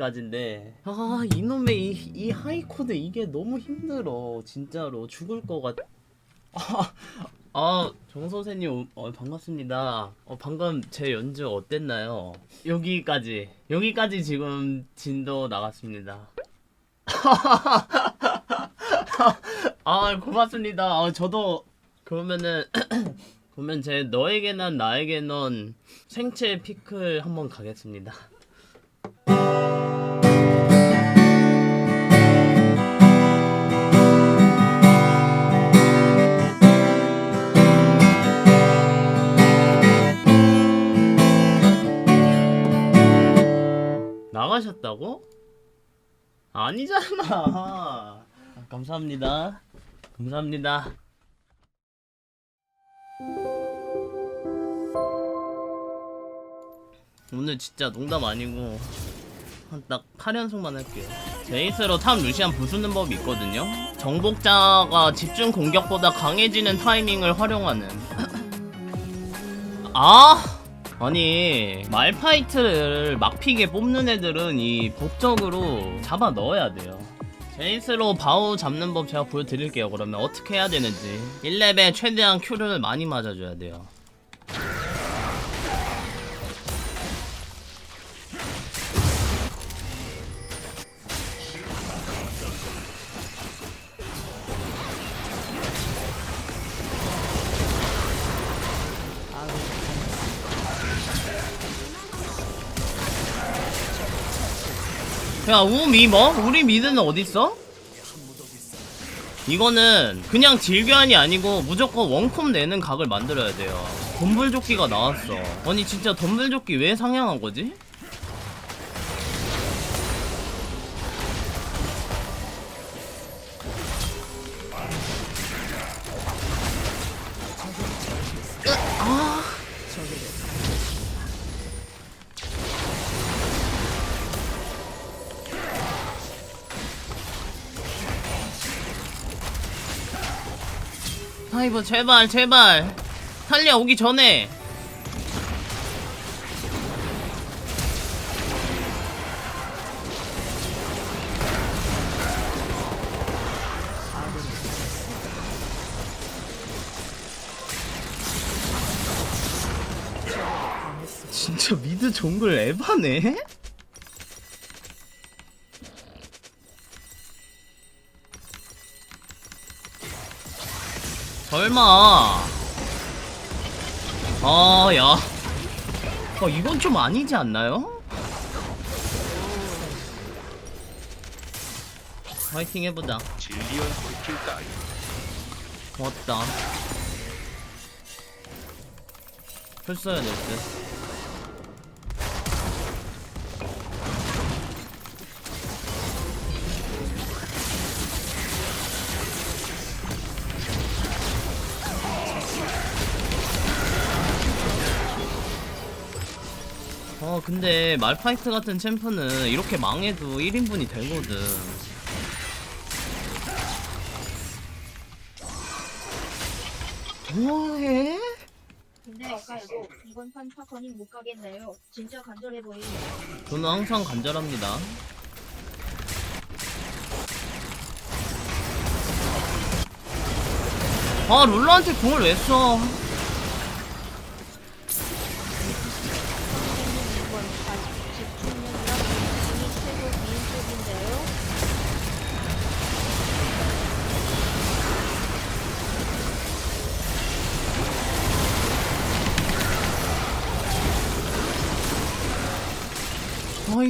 여기까지인데 아 이놈의 이, 이 하이코드 이게 너무 힘들어 진짜로 죽을 것 같... 아, 아, 정 선생님 어, 반갑습니다. 어, 방금 제 연주 어땠나요? 여기까지 여기까지 지금 진도 나갔습니다. 아 고맙습니다. 아, 저도 그러면은 그러면 제 너에게 난 나에게 넌 생체 피클 한번 가겠습니다. 나가셨다고? 아니잖아. 아, 감사합니다. 감사합니다. 오늘 진짜 농담 아니고 한딱 8연속만 할게요. 제이스로 탑 루시안 부수는 법이 있거든요. 정복자가 집중 공격보다 강해지는 타이밍을 활용하는. 아! 아니 말파이트를 막피게 뽑는 애들은 이 법적으로 잡아 넣어야 돼요. 제이스로 바우 잡는 법 제가 보여드릴게요. 그러면 어떻게 해야 되는지 1렙에 최대한 큐를 많이 맞아줘야 돼요. 야, 우미 뭐? 우리 미드는 어딨어? 이거는 그냥 질교환이 아니고 무조건 원콤 내는 각을 만들어야 돼요. 덤불조끼가 나왔어. 아니 진짜 덤불조끼 왜 상향한 거지? 아이고 제발 제발 탈리아 오기 전에 진짜 미드 정글 에바네? 설마 아, 야. 어, 이건 좀 아니지 않나요? 화이팅 해보자. 진리언 스킬 따위 고맙다. 풀 써야 될 듯. 어 근데 말파이트 같은 챔프는 이렇게 망해도 1인분이 되거든 뭐해? 근데 아까도 이번 판 파커님 못 가겠네요. 진짜 간절해 보이네요. 저는 항상 간절합니다 아 룰러한테 공을 왜 써?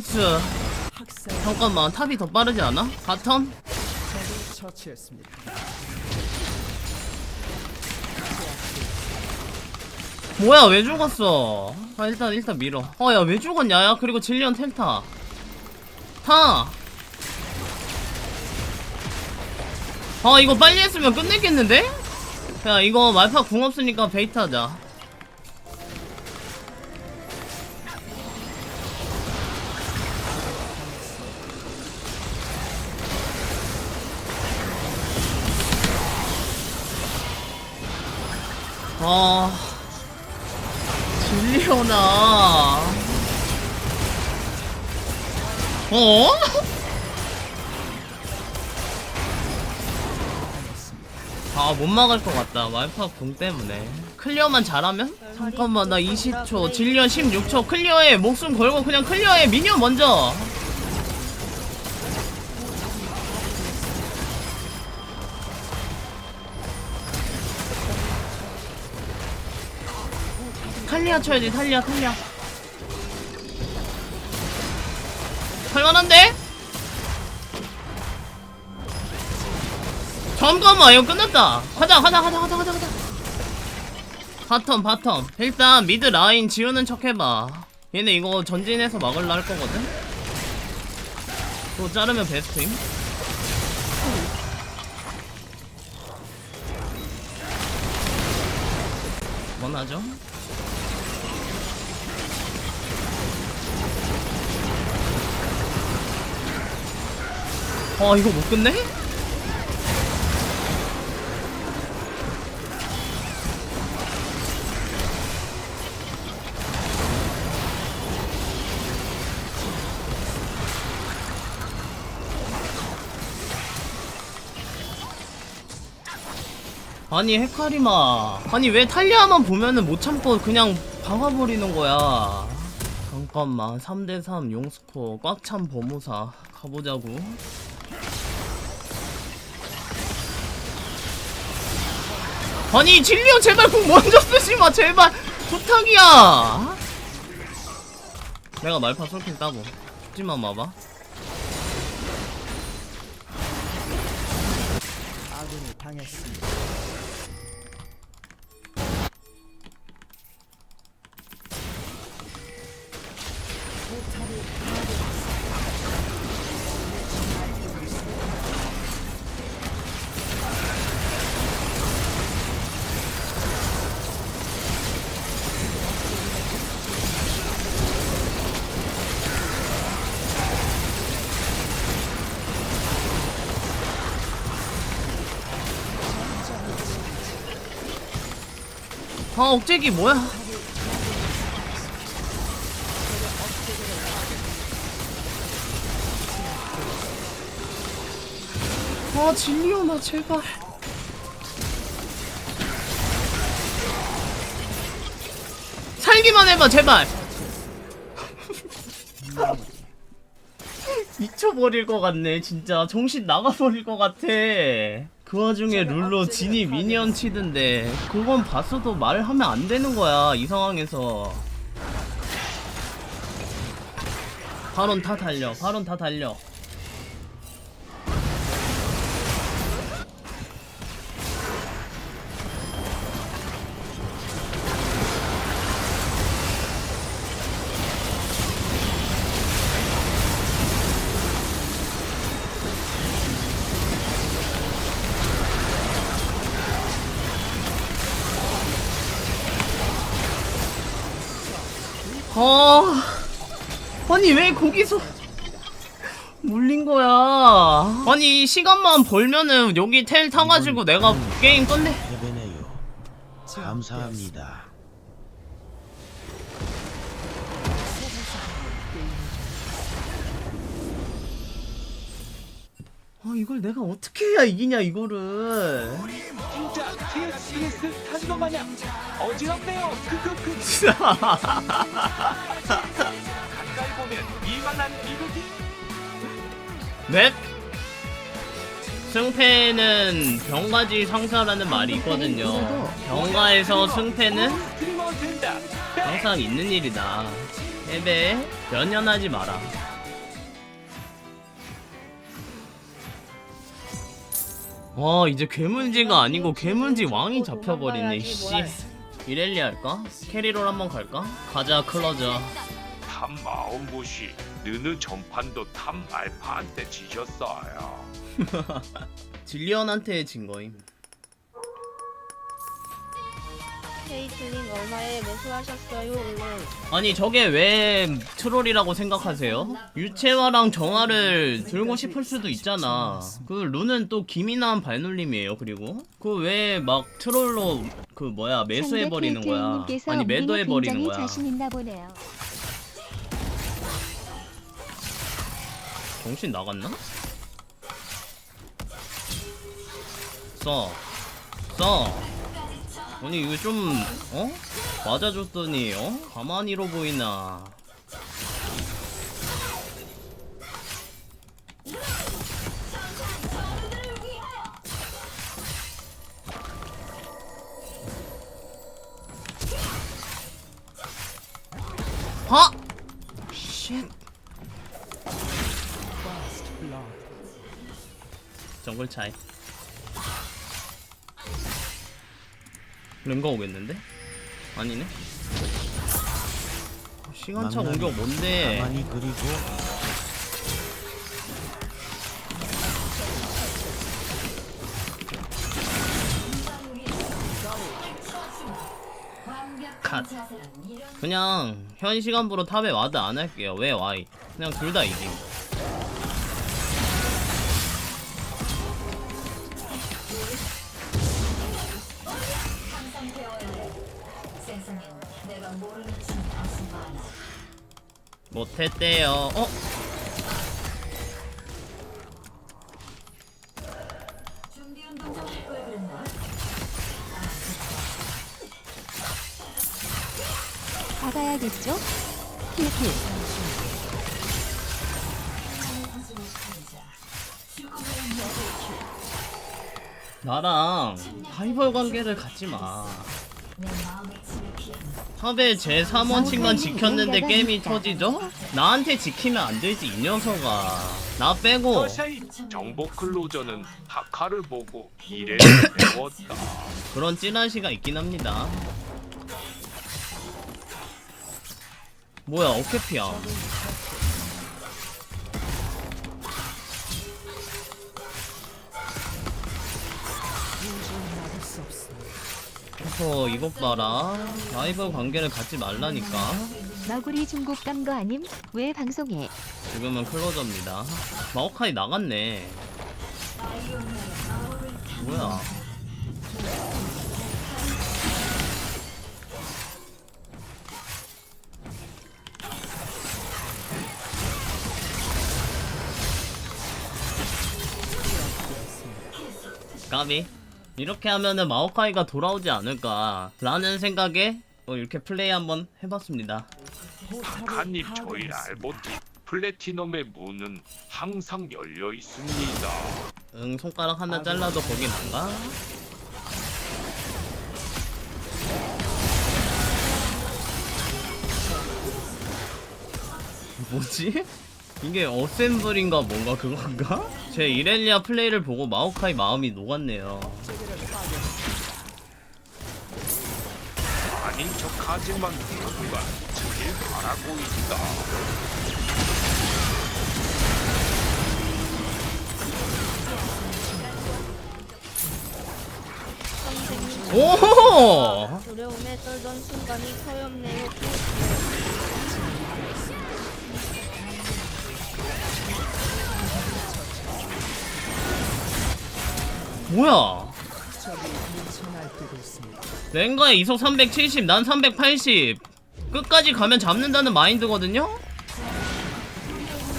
나이스 잠깐만 탑이 더 빠르지 않아? 바텀? 뭐야 왜 죽었어 아 일단 일단 밀어 어야왜 죽었냐 야 그리고 질리언 텔타 타! 아 이거 빨리 했으면 끝냈겠는데? 야 이거 말파 궁 없으니까 베이트 하자 아 질리오나? 어? 아 못 막을 것 같다. 말파 궁 때문에. 클리어만 잘하면? 잠깐만 나 20초 질리언 16초. 클리어해. 목숨 걸고 그냥 클리어해. 미니언 먼저 탈리아 쳐야지 탈리아 탈리아. 할만한데? 잠깐만 이거 끝났다. 가자 가자 가자 가자 가자 가자. 바텀 바텀. 일단 미드 라인 지우는 척 해봐. 얘네 이거 전진해서 막을라 할 거거든? 또 자르면 베스트임? 원하죠? 아 이거 못 끝내? 아니 헤카리마. 아니 왜 탈리아만 보면은 못 참고 그냥 박아버리는 거야? 잠깐만. 3대3 용스코 꽉찬 범우사. 가보자고 아니 진리오 제발 궁 먼저 쓰지마 제발. 부탁이야. 내가 말파 솔킹 따고. 죽지만 마봐. 아군이 당했습니다. 아 억제기 뭐야? 아 진리오나 제발. 살기만 해봐 제발. 미쳐버릴 것 같네 진짜. 정신 나가버릴 것 같아 그 와중에 룰로 진이 미니언 치던데 그건 봤어도 말하면 안 되는 거야 이 상황에서. 발언 다 달려 발언 다 달려 아니 왜 거기서 물린 거야 아니 시간만 벌면은 여기 텔 타가지고 내가 게임 끝내 해변에요. 감사합니다. 아 이걸 내가 어떻게 해야 이기냐 이거를 진짜 TSS 탄거 마냥 어지럽네요. 크크크. 보면 이만한 이거지. 맵 승패는 병가지 상사라는 말이 있거든요 병가에서 승패는 된다. 항상 있는 일이다 해배 연연하지 마라 와 이제 괴물지가 아니고 괴물지 왕이 잡혀버리네 씨 이렐리 할까? 캐리롤 한번 갈까? 가자 클로저 탐 마음부시 느느 전판도 탐 알파한테 지셨어요. 질리언한테 진 거임 케이틀린 얼마에 매수하셨어요 오늘? 아니 저게 왜 트롤이라고 생각하세요? 유채화랑 정화를 들고 싶을 수도 있잖아 그 룬은 또 기민한 발놀림이에요 그리고 그 왜 막 트롤로 그 뭐야 매수해 버리는 거야 아니 매도해 버리는 거야 자신 있나 보네요. 정신 나갔나? 써. 써. 아니 이거 좀 어? 맞아줬더니 어? 가만히 잃어 보이나. 하! 정글 차이. 랭가 오겠는데? 아니네. 시간차. 공격 뭔데? 가만히 그리고 컷. 그냥 현 시간부로 탑에 와드 안 할게요. 왜 와이? 그냥 둘 다 이김. 못했대요. 어? 받아야겠죠? 힐힐 나랑 하이벌 관계를 갖지 마. 탑에 제 3원칙만 지켰는데 게임이 터지죠? 나한테 지키면 안 되지 이 녀석아. 나 빼고 서샤이 정보 클로저는 하카를 보고 이래 배웠다. 그런 찌라시가 있긴 합니다. 뭐야 어깨피야. 그래서 이것 봐라. 라이벌 관계를 갖지 말라니까. 마구리 중국 간 거 아님? 왜 방송해? 지금은 클로저입니다. 마오카이 나갔네. 뭐야? 까비? 이렇게 하면은 마오카이가 돌아오지 않을까 라는 생각에 또 이렇게 플레이 한번 해봤습니다. 하카님 저희 알보티 플래티넘의 문은 항상 열려 있습니다. 응 손가락 하나 잘라도 거긴 안 가? 뭐지? 이게 어셈블인가 뭔가 그건가? 제 이렐리아 플레이를 보고 마오카이 마음이 녹았네요 아닌 척하지만 누가 제일 바라고 있다. 오! 두려움에 떨던 순간이 서엽네요. 뭐야? 적이 미쳐 날뛰고 있습니다. 랭가의 이속 370, 난 380. 끝까지 가면 잡는다는 마인드거든요?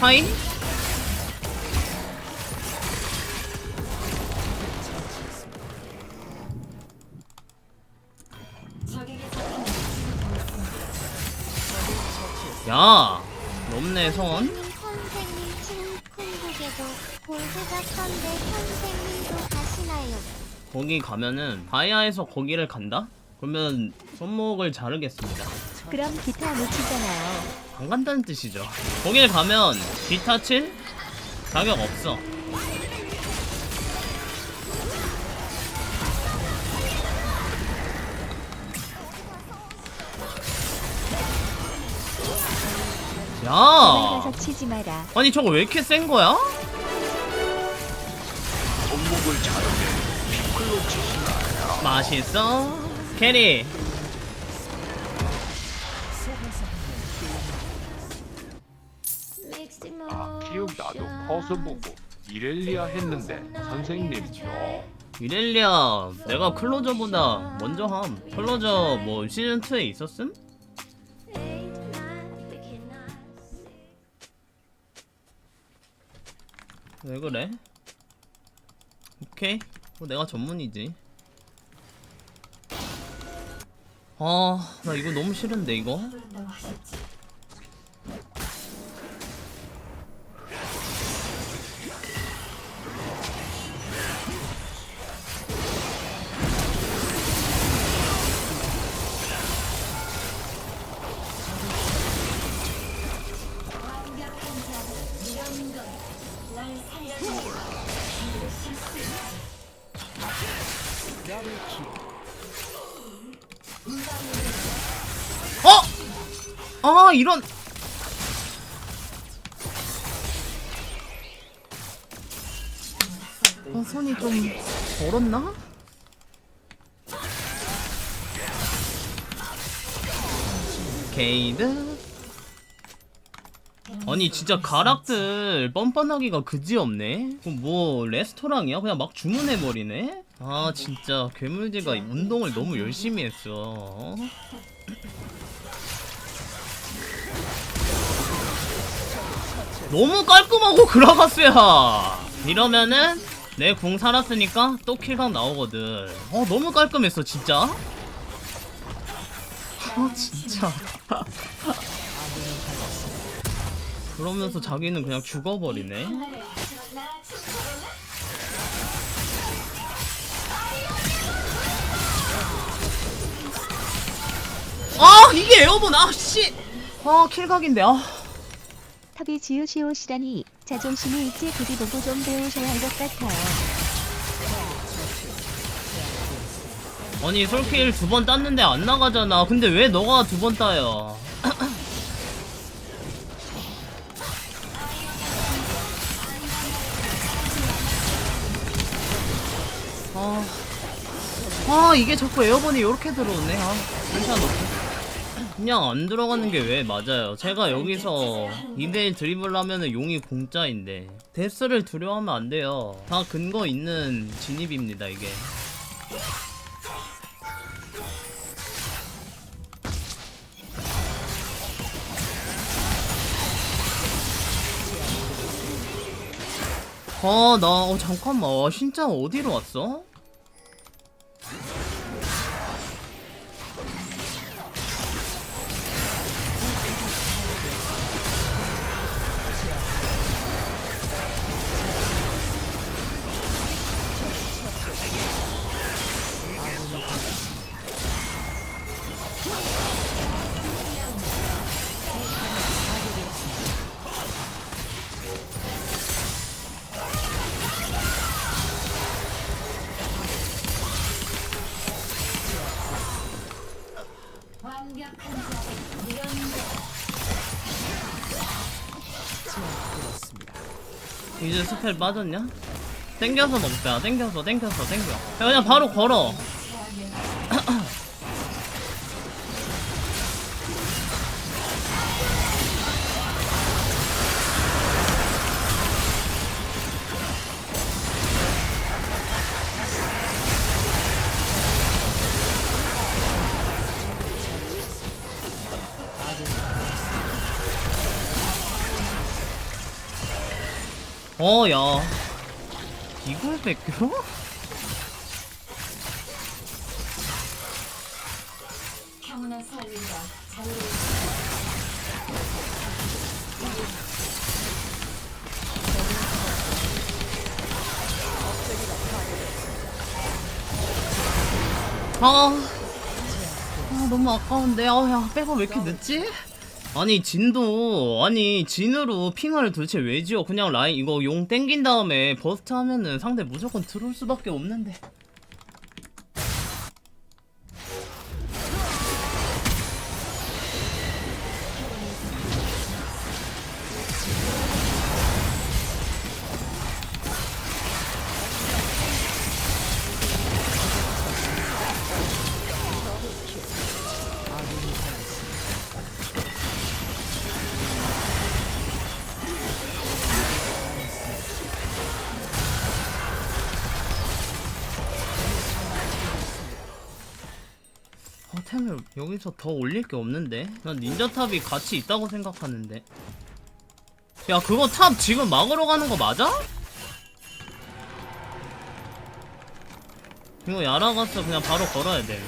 하이? 야, 높네 선. 선생님 친구에게도 볼드가 선배 선생님도 가시나요? 거기 가면은 다이아에서 거기를 간다? 그러면 손목을 자르겠습니다. 그럼 기타 놓치잖아요. 안 간다는 뜻이죠. 거길 가면 기타 칠 자격 없어. 야, 가서 치지 마라. 아니 저거 왜 이렇게 센 거야? 손목을 치시나요? 맛있어? 캐리. 아 기억 나도 커서 보고 이렐리아 했는데 선생님요. 이렐리아 내가 클로저보다 먼저 함. 클로저 뭐 시즌 2에 있었음? 왜 그래? 오케이. 뭐 내가 전문이지. 아, 나 이거 너무 싫은데 이거. 이런. 어, 손이 좀 벌었나? 게이드. 아니 진짜 가락들 뻔뻔하기가 그지없네. 뭐 레스토랑이야? 그냥 막 주문해 버리네. 아 진짜 괴물지가 운동을 너무 열심히 했어. 너무 깔끔하고 그라가스야. 이러면은 내 궁 살았으니까 또 킬각 나오거든. 어 너무 깔끔했어 진짜. 아 진짜. 그러면서 자기는 그냥 죽어버리네. 아 이게 에어본 아 씨. 아 킬각인데 아. 탑이 지으시오시라니 자존심이 있지 부디 보고 좀 배우셔야 할 것 같아요. 아니 솔킬 두 번 땄는데 안 나가잖아. 근데 왜 너가 두 번 따요? 아, 아 이게 자꾸 에어본이 이렇게 들어오네. 아, 괜찮아. 그냥 안 들어가는 게 왜 맞아요. 제가 여기서 2대1 드리블 하면은 용이 공짜인데 데스를 두려워하면 안 돼요. 다 근거 있는 진입입니다 이게. 아, 나, 어, 잠깐만. 와, 진짜 어디로 왔어? 스펠 빠졌냐? 땡겨서 먹자. 땡겨서, 땡겨서, 땡겨. 야, 그냥 바로 걸어. 어, 야. 이걸 뺏겨? 아, 아 너무 아까운데 아야 빼고 왜 이렇게 늦지? 아니 진도. 아니 진으로 핑을 도대체 왜 지어? 그냥 라인 이거 용 땡긴 다음에 버스트 하면은 상대 무조건 들어올 수밖에 없는데 아이템을 여기서 더 올릴 게 없는데? 난 닌자탑이 같이 있다고 생각하는데. 야 그거 탑 지금 막으러 가는 거 맞아? 이거 야라가서 그냥 바로 걸어야 돼.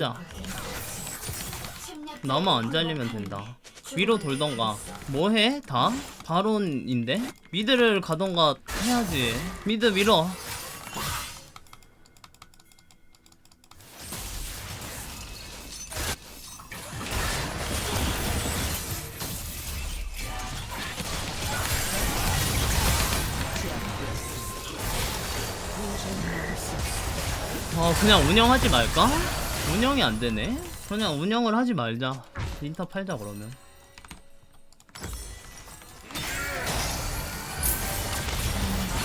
치자. 나만 안 잘리면 된다. 위로 돌던가. 뭐 해? 다? 바론인데? 미드를 가던가 해야지. 미드 밀어. 어 그냥 운영하지 말까? 운영이 안 되네. 그냥 운영을 하지 말자. 인터 팔자 그러면.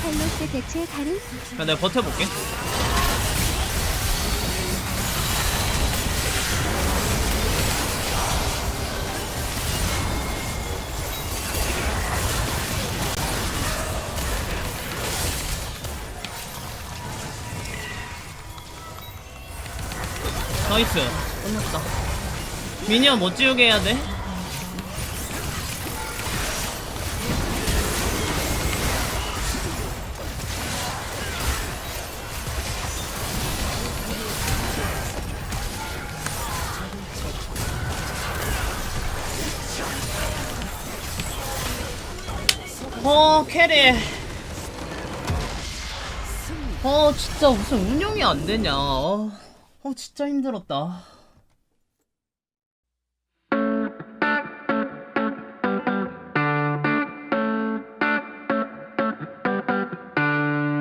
칼로스 대체 다른 야, 내가 버텨볼게. 나이스. 끝났다. 미니언 못 지우게 해야 돼. 어 캐리 어 진짜 무슨 운영이 안 되냐 어, 어 진짜 힘들었다